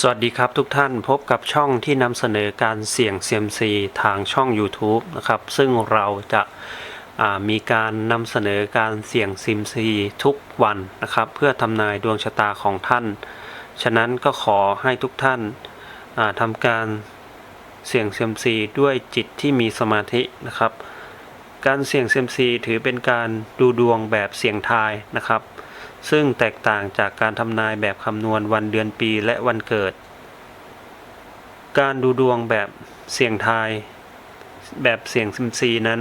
สวัสดีครับทุกท่านพบกับช่องที่นำเสนอการเสี่ยงเซียมซีทางช่อง YouTube นะครับ ซึ่งเราจะามีการนำเสนอการเสี่ยงเซียมซีทุกวันนะครับ เพื่อทำนายดวงชะตาของท่าน ฉะนั้นก็ขอให้ทุกท่านาทำการเสี่ยงเซียมซีด้วยจิตที่มีสมาธินะครับ การเสี่ยงเซียมซีถือเป็นการดูดวงแบบเสี่ยงทายนะครับ ซึ่งแตกต่างจากการทำนายแบบคำนวณวันเดือนปีและวันเกิด การดูดวงแบบเสี่ยงทาย แบบเสี่ยงซิมซีนั้น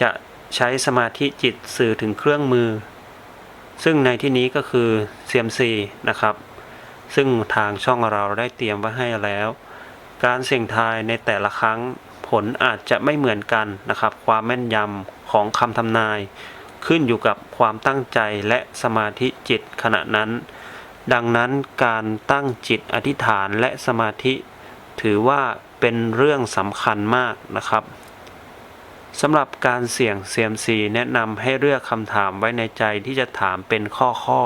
จะใช้สมาธิจิตสื่อถึงเครื่องมือ ซึ่งในที่นี้ก็คือเซียมซีนะครับ ซึ่งทางช่องเราได้เตรียมไว้ให้แล้ว การเสี่ยงทายในแต่ละครั้งผลอาจจะไม่เหมือนกันนะครับ ความแม่นยำของคำทำนาย ขึ้นอยู่กับความตั้งใจและสมาธิจิตขณะนั้น ดังนั้นการตั้งจิตอธิษฐานและสมาธิ ถือว่าเป็นเรื่องสำคัญมากนะครับสำหรับการเสี่ยงเซียมซีแนะนำให้เลือกคำถามไว้ในใจที่จะถามเป็นข้อข้อ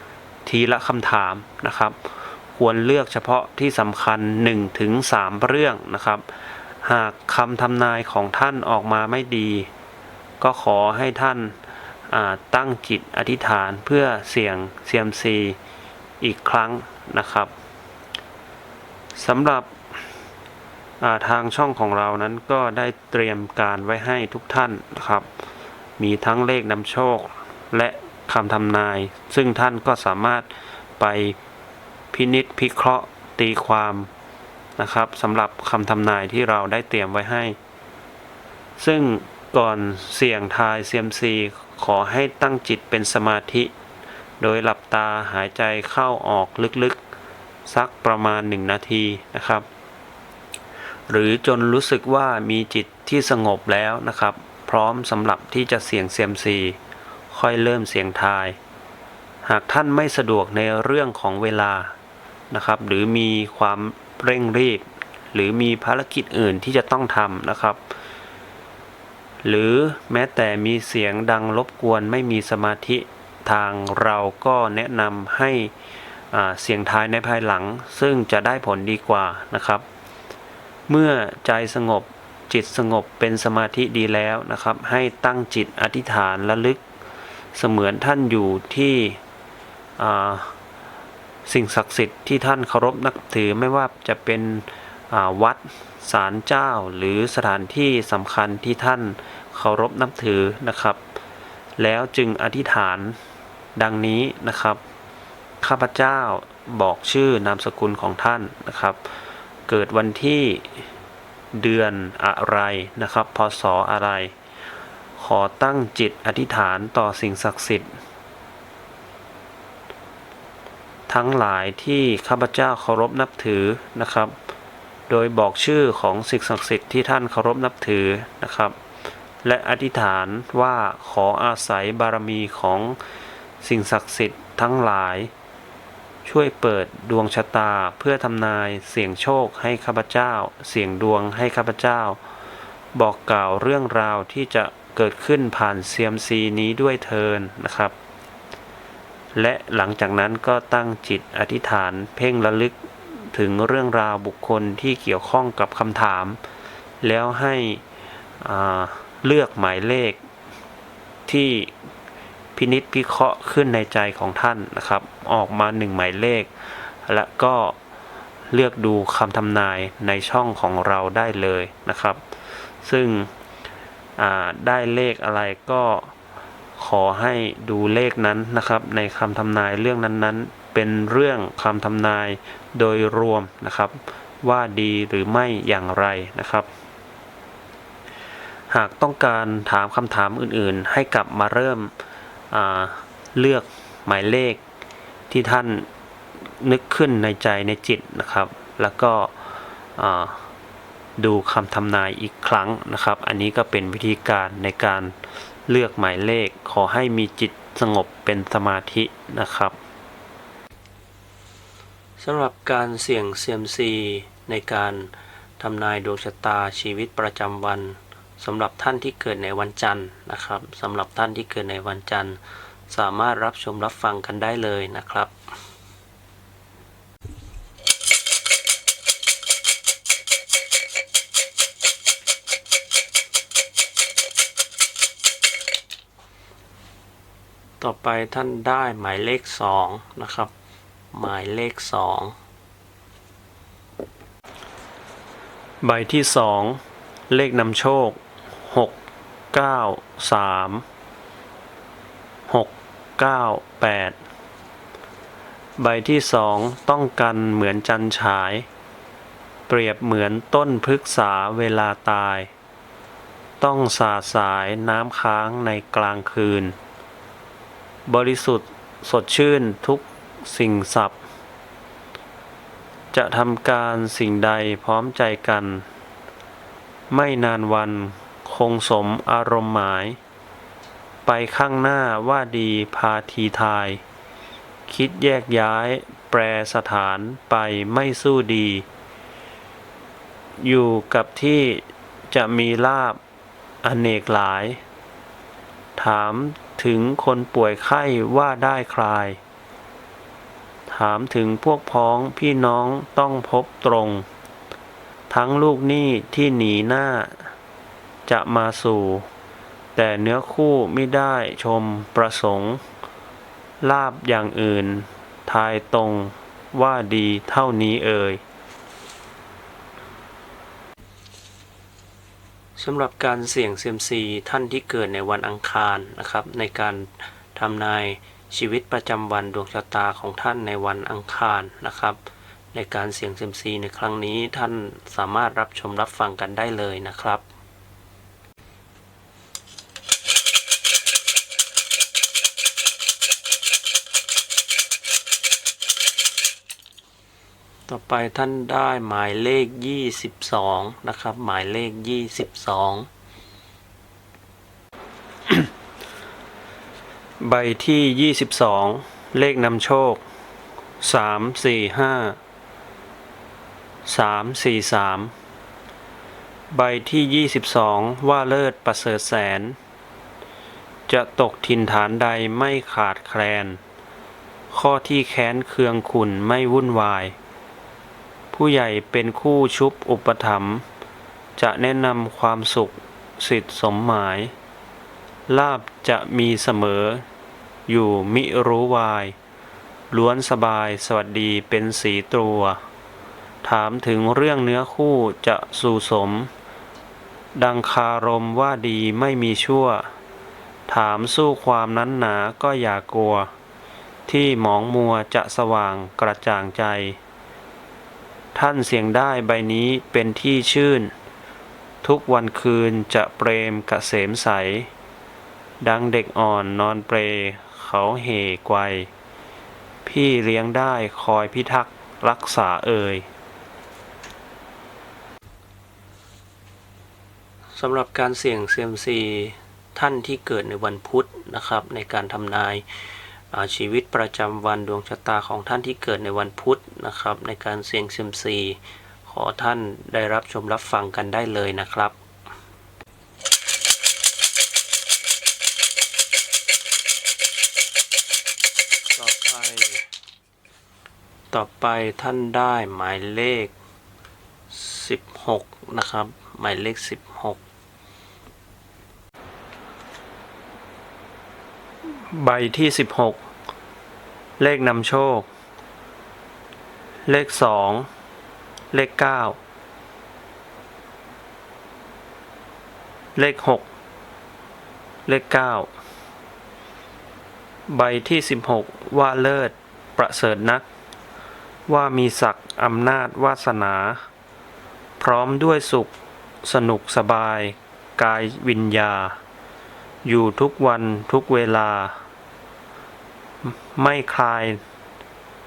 ๆทีละคำถามนะครับ ควรเลือกเฉพาะที่สำคัญ 1-3เรื่องนะครับ หากคำทำนายของท่านออกมาไม่ดี ก็ขอให้ท่าน ตั้งจิตอธิษฐานเพื่อเสี่ยงเซียมซีอีกครั้งนะครับสำหรับาทางช่องของเรานั้นก็ได้เตรียมการไว้ให้ทุกท่านนะครับ มีทั้งเลขนำโชคและคำทำนาย ซึ่งท่านก็สามารถไปพินิษพิเคราะห์ตีความนะครับสำหรับคำทำนายที่เราได้เตรียมไว้ให้ ซึ่งก่อนเสี่ยงทายเซียมซี ขอให้ตั้งจิตเป็นสมาธิ โดยหลับตาหายใจเข้าออกลึกๆ สักประมาณ 1 นาทีนะครับ หรือจนรู้สึกว่ามีจิตที่สงบแล้วนะครับ พร้อมสำหรับที่จะเสี่ยงเซียมซีค่อยเริ่มเสียงทาย หากท่านไม่สะดวกในเรื่องของเวลานะครับ หรือมีความเร่งรีบ หรือมีภารกิจอื่นที่จะต้องทำนะครับ หรือแม้แต่มีเสียงดังรบกวนไม่มีสมาธิทางเราก็แนะนำให้เสียงท้ายในภายหลัง ซึ่งจะได้ผลดีกว่านะครับ เมื่อใจสงบจิตสงบเป็นสมาธิดีแล้วนะครับ ให้ตั้งจิตอธิษฐานระลึก เสมือนท่านอยู่ที่สิ่งศักดิ์สิทธิ์ที่ท่านเคารพนับถือไม่ว่าจะเป็นวัด ศาลเจ้าหรือสถานที่สำคัญที่ท่านเคารพนับถือนะครับ แล้วจึงอธิษฐานดังนี้นะครับ ข้าพเจ้าบอกชื่อนามสกุลของท่านนะครับ เกิดวันที่เดือนอะไรนะครับ พศอะไร ขอตั้งจิตอธิษฐานต่อสิ่งศักดิ์สิทธิ์ ทั้งหลายที่ข้าพเจ้าเคารพนับถือนะครับ โดยบอกชื่อของสิ่งศักดิ์สิทธิ์ที่ท่านเคารพนับถือนะครับ และอธิษฐานว่าขออาศัยบารมีของสิ่งศักดิ์สิทธิ์ทั้งหลาย ช่วยเปิดดวงชะตาเพื่อทำนายเสี่ยงโชคให้ข้าพเจ้า เสี่ยงดวงให้ข้าพเจ้า บอกกล่าวเรื่องราวที่จะเกิดขึ้นผ่านเซียมซีนี้ด้วยเทินนะครับ และหลังจากนั้นก็ตั้งจิตอธิษฐานเพ่งระลึก ถึงเรื่องราวบุคคลที่เกี่ยวข้องกับคำถาม แล้วให้เลือกหมายเลขที่พินิษพิเคราะห์ขึ้นในใจของท่านนะครับ ออกมาหนึ่งหมายเลข และก็เลือกดูคำทำนายในช่องของเราได้เลยนะครับ ซึ่งได้เลขอะไรก็ขอให้ดูเลขนั้นนะครับ ในคำทำนายเรื่องนั้นๆ เป็นเรื่องคำทำนายโดยรวมนะครับ ว่าดีหรือไม่อย่างไรนะครับ หากต้องการถามคำถามอื่นๆ ให้กลับมาเริ่มเลือกหมายเลขที่ท่านนึกขึ้นในใจในจิตนะครับ แล้วก็ดูคำทำนายอีกครั้งนะครับ อันนี้ก็เป็นวิธีการในการเลือกหมายเลข ขอให้มีจิตสงบเป็นสมาธินะครับ สำหรับการเสี่ยงเซียมซีในการทำนายดวงชะตาชีวิตประจำวันสำหรับท่านที่เกิดในวันจันทร์นะครับสำหรับท่านที่เกิดในวันจันทร์ สามารถรับชมรับฟังกันได้เลยนะครับ ต่อไปท่านได้หมายเลข 2 นะครับ หมายเลขสองใบที่สองเลขนำโชคหกเก้าสามหกเก้าแปดใบที่สองต้องกันเหมือนจันฉาย เปรียบเหมือนต้นพฤกษาเวลาตาย ต้องสาสายน้ำค้างในกลางคืน บริสุทธิ์สดชื่นทุก สิ่งสับจะทำการสิ่งใดพร้อมใจกัน ไม่นานวันคงสมอารมณ์หมาย ไปข้างหน้าว่าดีพาทีทาย คิดแยกย้ายแปรสถานไปไม่สู้ดี อยู่กับที่จะมีลาบอเนกหลาย ถามถึงคนป่วยไข้ว่าได้คลาย ถามถึงพวกพ้องพี่น้องต้องพบตรง ทั้งลูกหนี้ที่หนีหน้า จะมาสู่ แต่เนื้อคู่ไม่ได้ชมประสงค์ ลาบอย่างอื่น ทายตรงว่าดีเท่านี้เอ่ยสำหรับการเสี่ยงเซียมซีท่านที่เกิดในวันอังคารนะครับ ในการทำนาย ชีวิตประจำวันดวงชะตาของท่านในวันอังคารนะครับ ในการเสี่ยงเซมซีในครั้งนี้ท่านสามารถรับชมรับฟังกันได้เลยนะครับต่อไปท่านได้หมายเลข 22 นะครับ หมายเลข 22 ใบที่ 22 เลขนำโชค 3 4 5 3 4 3 ใบที่ 22 ว่าเลิศประเสริฐแสน จะตกถิ่นฐานใดไม่ขาดแคลน ข้อที่แค้นเคืองขุนไม่วุ่นวาย ผู้ใหญ่เป็นคู่ชุบอุปถัมภ์จะแนะนำความสุขสิทธิสมหมายลาบจะมีเสมอ อยู่มิรู้วาย ล้วนสบายสวัสดีเป็นสีตรัว ถามถึงเรื่องเนื้อคู่จะสู่สม ดังคารมว่าดีไม่มีชั่ว ถามสู้ความนั้นหนาก็อย่ากลัว ที่หมองมัวจะสว่างกระจ่างใจ ท่านเสียงได้ใบนี้เป็นที่ชื่น ทุกวันคืนจะเปรมกเกษมใสดังเด็กอ่อนนอนเปร เขาเหไกวพี่เลี้ยงได้คอยพิทักษ์รักษาเอ่ยสำหรับการเสี่ยงเซียมซีท่านที่เกิดในวันพุธนะครับ ในการทำนายชีวิตประจำวันดวงชะตาของท่านที่เกิดในวันพุธนะครับ ในการเสี่ยงเซียมซีขอท่านได้รับชมรับฟังกันได้เลยนะครับ ต่อไป ต่อไปท่านได้หมายเลข 16 นะครับ หมายเลข 16 ใบที่ 16 เลขนำโชค เลข 2 เลข 9 เลข 6 เลข 9 ใบที่ 16 ว่าเลิศประเสริฐนัก ว่ามีศักดิ์อำนาจวาสนา พร้อมด้วยสุข สนุกสบาย กายวิญญา อยู่ทุกวันทุกเวลา ไม่คลาย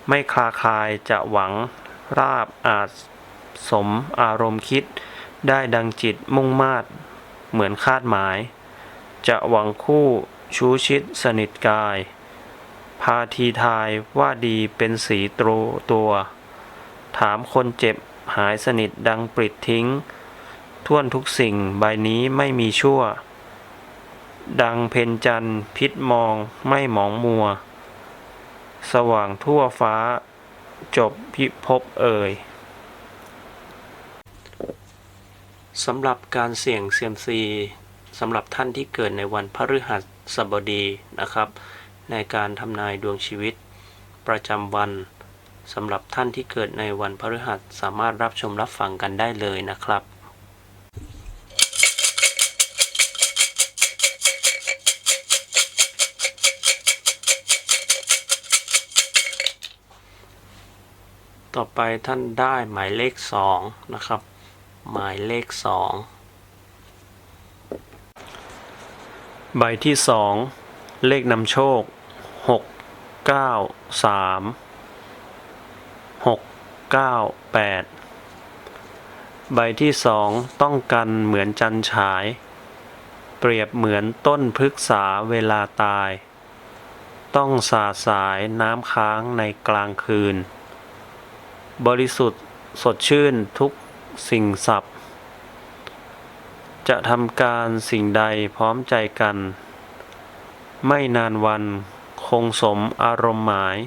ไม่คลาคลายจะหวังราบอาจสมอารมณ์คิด ได้ดังจิตมุ่งมาดเหมือนคาดหมาย จะหวังคู่ชูชิดสนิทกาย พาทีทายว่าดีเป็นสีตรูตัว ถามคนเจ็บหายสนิทดังปลิดทิ้ง ท่วนทุกสิ่งใบนี้ไม่มีชั่ว ดังเพนจันพิษมองไม่หมองมัว สว่างทั่วฟ้า จบพิภพเอ่ยสำหรับการเสี่ยงเซียมซีสำหรับท่านที่เกิดในวันพฤหัสบดีนะครับ ในการทำนายดวงชีวิต ประจำวันสำหรับท่านที่เกิดในวันพฤหัสสามารถรับชมรับฟังกันได้เลยนะครับต่อไปท่านได้หมายเลขสองนะครับ หมายเลขสองใบที่สองเลขนำโชค หกเก้าสามหกเก้าแปดใบที่สองต้องกันเหมือนจันฉาย เปรียบเหมือนต้นพฤกษาเวลาตาย ต้องสาสายน้ำค้างในกลางคืน บริสุทธิ์สดชื่นทุกสิ่งสับจะทำการสิ่งใดพร้อมใจกัน ไม่นานวัน คงสมอารมณ์หมาย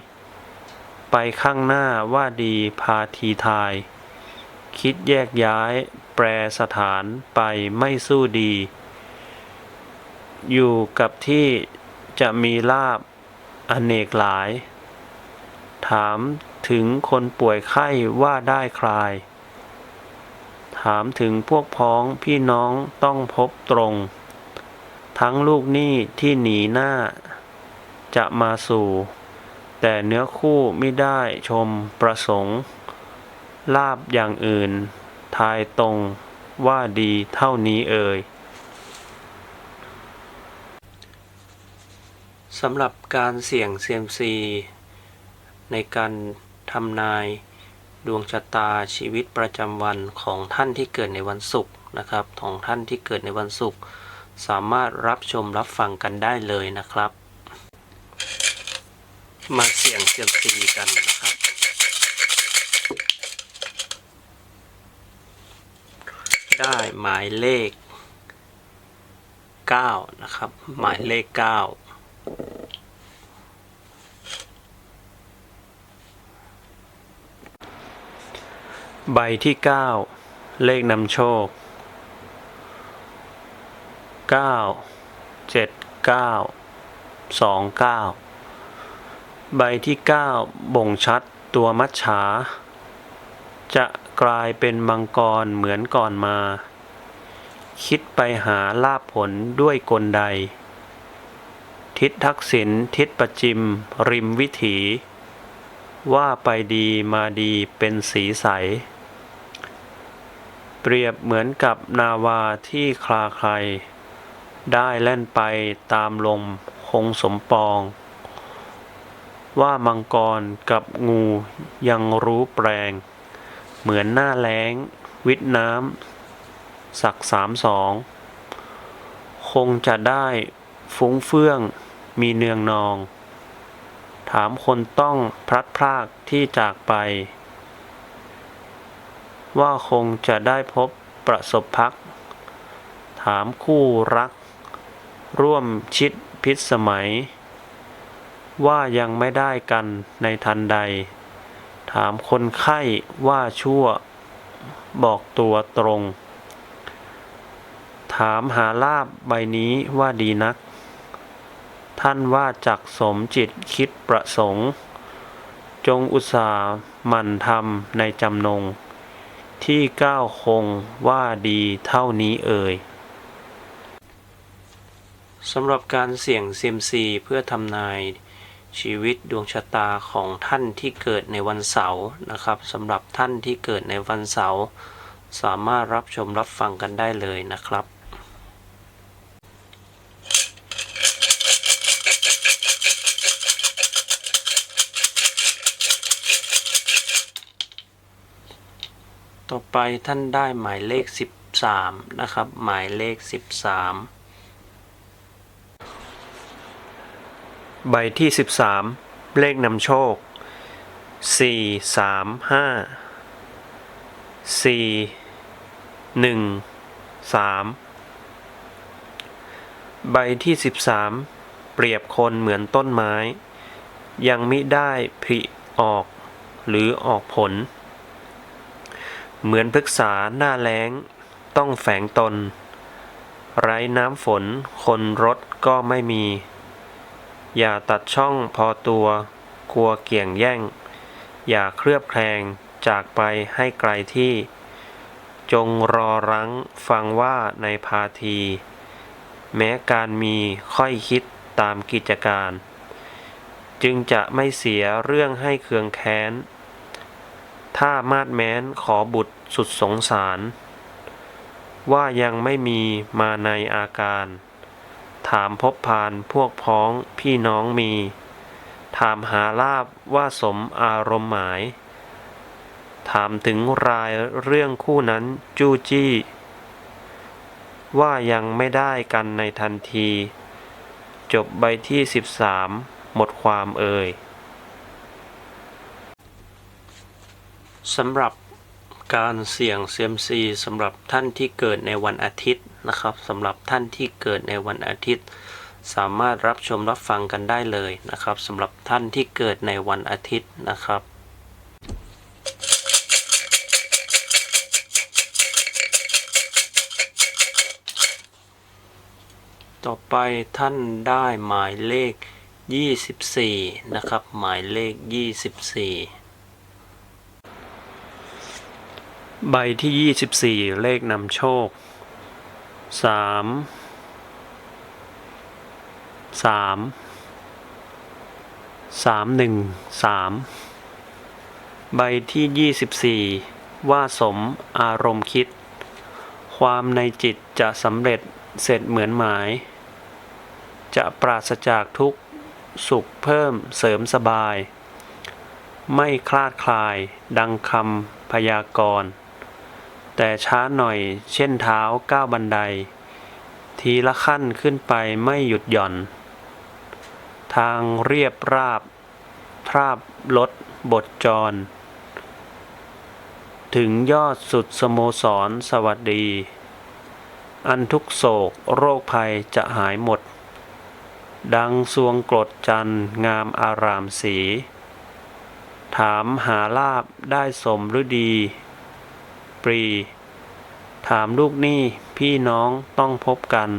ไปข้างหน้าว่าดีพาทีทาย คิดแยกย้ายแปรสถานไปไม่สู้ดี อยู่กับที่จะมีลาบอเนกหลาย ถามถึงคนป่วยไข้ว่าได้คลาย ถามถึงพวกพ้องพี่น้องต้องพบตรง ทั้งลูกหนี้ที่หนีหน้า จะมาสู่ แต่เนื้อคู่ไม่ได้ชมประสงค์ ลาบอย่างอื่น ทายตรงว่าดีเท่านี้เอ่ยสำหรับการเสี่ยงเซียมซี ในการทำนายดวงชะตาชีวิตประจำวันของท่านที่เกิดในวันศุกร์นะครับ ของท่านที่เกิดในวันศุกร์สามารถรับชมรับฟังกันได้เลยนะครับ มาเสี่ยงเซียมซีกันนะครับ ได้หมายเลข 9 นะครับ หมายเลข 9ใบที่ 9 เลขนำโชค 9 7 9 2 9 ใบที่ 9 บ่งชัดตัวมัจฉา จะกลายเป็นมังกรเหมือนก่อนมา คิดไปหาลาภผลด้วยกลใด ทิศทักษิณทิศประจิม ริมวิถี ว่าไปดีมาดีเป็นสีใส เปรียบเหมือนกับนาวาที่คลาใคร ได้แล่นไปตามลมคงสมปอง ว่ามังกรกับงูยังรู้แปลง เหมือนหน้าแล้ง วิทน้ำสักสามสอง คงจะได้ฟุ้งเฟื่องมีเนืองนอง ถามคนต้องพลัดพรากที่จากไป ว่าคงจะได้พบประสบพัก ถามคู่รัก ร่วมชิดพิษสมัย ว่ายังไม่ได้กันในทันใด ถามคนไข้ว่าชั่ว บอกตัวตรง ถามหาลาบใบนี้ว่าดีนัก ท่านว่าจักสมจิตคิดประสงค์ จงอุตสาห์มั่นทำในจำนง ที่ก้าวคงว่าดีเท่านี้เอ่ยสำหรับการเสี่ยงเซียมซีเพื่อทำนาย ชีวิตดวงชะตาของท่านที่เกิดในวันเสาร์นะครับสำหรับท่านที่เกิดในวันเสาร์สามารถรับชมรับฟังกันได้เลยนะครับต่อไปท่านได้หมายเลข 13 นะครับ หมายเลข 13 ใบที่ 13 เลขนำโชค 4 3 5 4 1 3 ใบที่ 13 เปรียบคนเหมือนต้นไม้ ยังมิได้ผลิออกหรือออกผล เหมือนพฤกษาหน้าแล้งต้องแฝงตน ไร้น้ำฝนคนรถก็ไม่มี อย่าตัดช่องพอตัว กลัวเกี่ยงแย่ง อย่าเคลือบแคลงจากไปให้ไกลที่ จงรอรั้งฟังว่าในพาที แม้การมีค่อยคิดตามกิจการ จึงจะไม่เสียเรื่องให้เคืองแค้น ถ้ามาดแม้นขอบุตรสุดสงสาร ว่ายังไม่มีมาในอาการ ถามพบพานพวกพ้องพี่น้องมี ถามหาลาบว่าสมอารมณ์หมาย ถามถึงรายเรื่องคู่นั้นจู้จี้ ว่ายังไม่ได้กันในทันที จบใบที่ 13 หมดความเอ่ยสำหรับการเสี่ยงเซียมซีสำหรับท่านที่เกิดในวันอาทิตย์ นะครับสำหรับท่านที่เกิดในวันอาทิตย์ สามารถรับชมรับฟังกันได้เลยนะครับสำหรับท่านที่เกิดในวันอาทิตย์นะครับต่อไปท่านได้หมายเลข 24 นะครับ หมายเลข 24 ใบที่ 24 เลขนำโชค 3 3 3 1 3ใบที่24ว่าสมอารมณ์คิด ความในจิตจะสำเร็จเสร็จเหมือนหมาย จะปราศจากทุกสุขเพิ่มเสริมสบาย ไม่คลาดคลายดังคำพยากรณ์ แต่ช้าหน่อย เช่นเท้าก้าวบันได ทีละขั้นขึ้นไปไม่หยุดหย่อน ทางเรียบราบ ทราบลดบทจร ถึงยอดสุดสโมสรสวัสดี อันทุกโศกโรคภัยจะหายหมด ดังสวงกรดจันงามอารามสี ถามหาลาบได้สมฤดี ปรี ถามลูกหนี้พี่น้องต้องพบกัน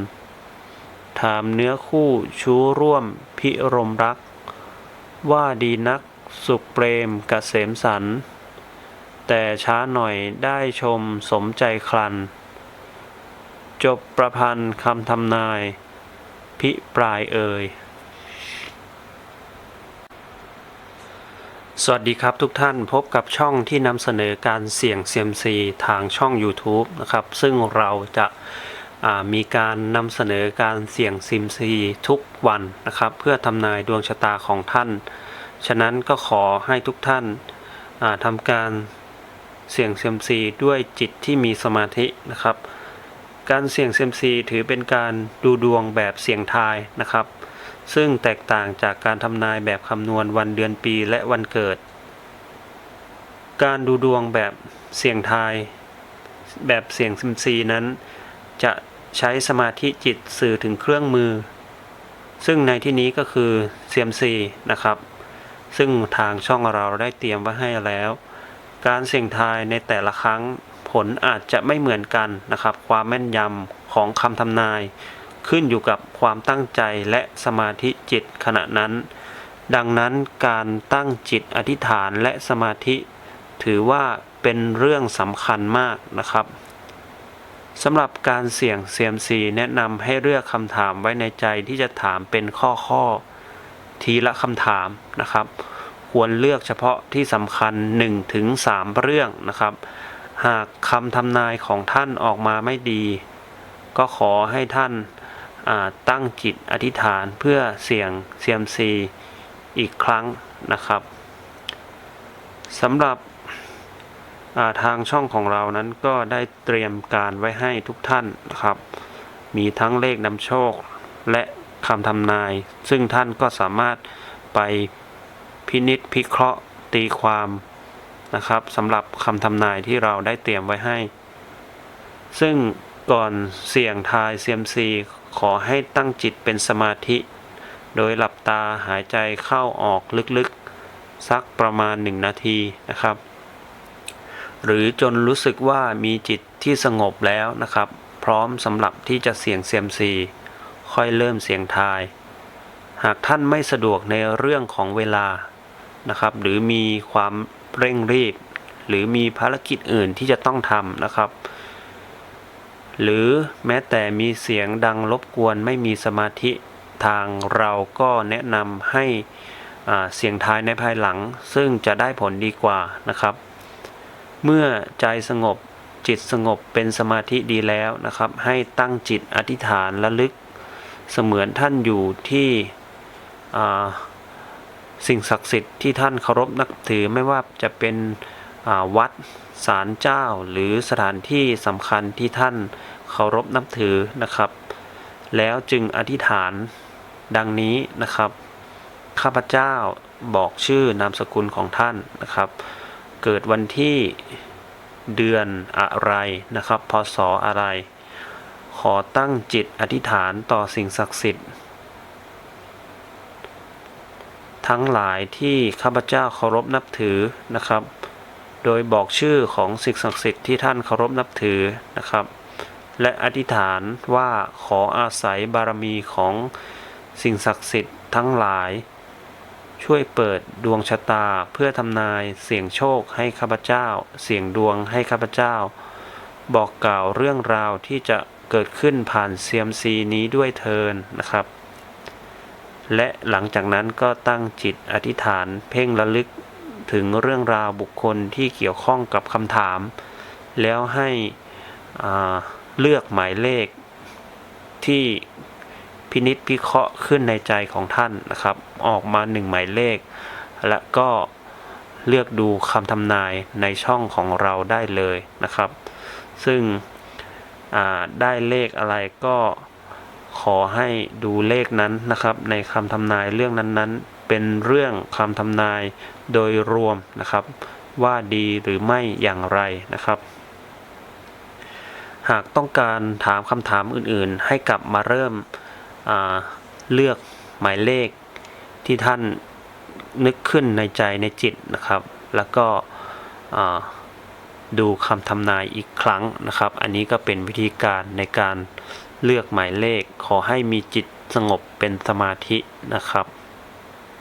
ถามเนื้อคู่ชู้ร่วมพิรมรัก ว่าดีนักสุขเปรมกเกษมสัน แต่ช้าหน่อยได้ชมสมใจคลัน จบประพันธ์คำทำนาย พิปรายเอ่ย สวัสดีครับทุกท่านพบกับช่องที่นำเสนอการเสี่ยงเซียมซีทางช่อง YouTube นะครับ ซึ่งเราจะามีการนำเสนอการเสี่ยงซิมซีทุกวันนะครับ เพื่อทำนายดวงชะตาของท่าน ฉะนั้นก็ขอให้ทุกท่านาทำการเสี่ยงเซียมซีด้วยจิตที่มีสมาธินะครับ การเสี่ยงเซียมซีถือเป็นการดูดวงแบบเสี่ยงทายนะครับ ซึ่งแตกต่างจากการทำนายแบบคำนวณวันเดือนปีและวันเกิด การดูดวงแบบเสี่ยงทาย แบบเสี่ยงซิมซีนั้น จะใช้สมาธิจิตสื่อถึงเครื่องมือ ซึ่งในที่นี้ก็คือเซียมซีนะครับ ซึ่งทางช่องเราได้เตรียมไว้ให้แล้ว การเสี่ยงทายในแต่ละครั้งผลอาจจะไม่เหมือนกันนะครับ ความแม่นยำของคำทำนาย ขึ้นอยู่กับความตั้งใจและสมาธิจิตขณะนั้น ดังนั้นการตั้งจิตอธิษฐานและสมาธิ ถือว่าเป็นเรื่องสำคัญมากนะครับสำหรับการเสี่ยงเซียมซีแนะนำให้เลือกคำถามไว้ในใจที่จะถามเป็นข้อข้อๆทีละคำถามนะครับ ควรเลือกเฉพาะที่สำคัญ 1-3ถึง3เรื่องนะครับ หากคำทำนายของท่านออกมาไม่ดี ก็ขอให้ท่าน ตั้งจิตอธิษฐานเพื่อเสี่ยงเซียมซีอีกครั้งนะครับสำหรับาทางช่องของเรานั้นก็ได้เตรียมการไว้ให้ทุกท่านนะครับ มีทั้งเลขนำโชคและคำทำนาย ซึ่งท่านก็สามารถไปพินิษพิเคราะห์ตีความนะครับสำหรับคำทำนายที่เราได้เตรียมไว้ให้ ซึ่ง ก่อนเสี่ยงทายเซียมซีขอให้ตั้งจิตเป็นสมาธิ โดยหลับตาหายใจเข้าออกลึกๆ สักประมาณหนึ่งนาทีนะครับ หรือจนรู้สึกว่ามีจิตที่สงบแล้วนะครับ พร้อมสำหรับที่จะเสี่ยงเซียมซีค่อยเริ่มเสี่ยงทาย หากท่านไม่สะดวกในเรื่องของเวลานะครับ หรือมีความเร่งรีบ หรือมีภารกิจอื่นที่จะต้องทำนะครับ หรือแม้แต่มีเสียงดังรบกวนไม่มีสมาธิทางเราก็แนะนำให้เสียงทายในภายหลัง ซึ่งจะได้ผลดีกว่านะครับ เมื่อใจสงบจิตสงบเป็นสมาธิดีแล้วนะครับ ให้ตั้งจิตอธิษฐานระลึก เสมือนท่านอยู่ที่สิ่งศักดิ์สิทธิ์ที่ท่านเคารพนับถือไม่ว่าจะเป็น วัดศาลเจ้า หรือสถานที่สำคัญที่ท่านเคารพนับถือนะครับ แล้วจึงอธิษฐานดังนี้นะครับ ข้าพเจ้าบอกชื่อนามสกุลของท่านนะครับ เกิดวันที่เดือนอะไรนะครับ พศอะไร ขอตั้งจิตอธิษฐานต่อสิ่งศักดิ์สิทธิ์ ทั้งหลายที่ข้าพเจ้าเคารพนับถือนะครับ โดยบอกชื่อของสิ่งศักดิ์สิทธิ์ที่ท่านเคารพนับถือนะครับ และอธิษฐานว่าขออาศัยบารมีของสิ่งศักดิ์สิทธิ์ทั้งหลาย ช่วยเปิดดวงชะตาเพื่อทำนายเสี่ยงโชคให้ข้าพเจ้า เสี่ยงดวงให้ข้าพเจ้า บอกกล่าวเรื่องราวที่จะเกิดขึ้นผ่านเซียมซีนี้ด้วยเทินนะครับ และหลังจากนั้นก็ตั้งจิตอธิษฐานเพ่งระลึก ถึงเรื่องราวบุคคลที่เกี่ยวข้องกับคำถาม แล้วให้เลือกหมายเลขที่พินิษพิเคราะห์ขึ้นในใจของท่านนะครับ ออกมาหนึ่งหมายเลข และก็เลือกดูคำทำนายในช่องของเราได้เลยนะครับ ซึ่งได้เลขอะไรก็ขอให้ดูเลขนั้นนะครับ ในคำทำนายเรื่องนั้นๆ เป็นเรื่องคำทำนายโดยรวมนะครับ ว่าดีหรือไม่อย่างไรนะครับ หากต้องการถามคำถามอื่นๆ ให้กลับมาเริ่มเลือกหมายเลขที่ท่านนึกขึ้นในใจในจิตนะครับ แล้วก็ดูคำทำนายอีกครั้งนะครับ อันนี้ก็เป็นวิธีการในการเลือกหมายเลข ขอให้มีจิตสงบเป็นสมาธินะครับ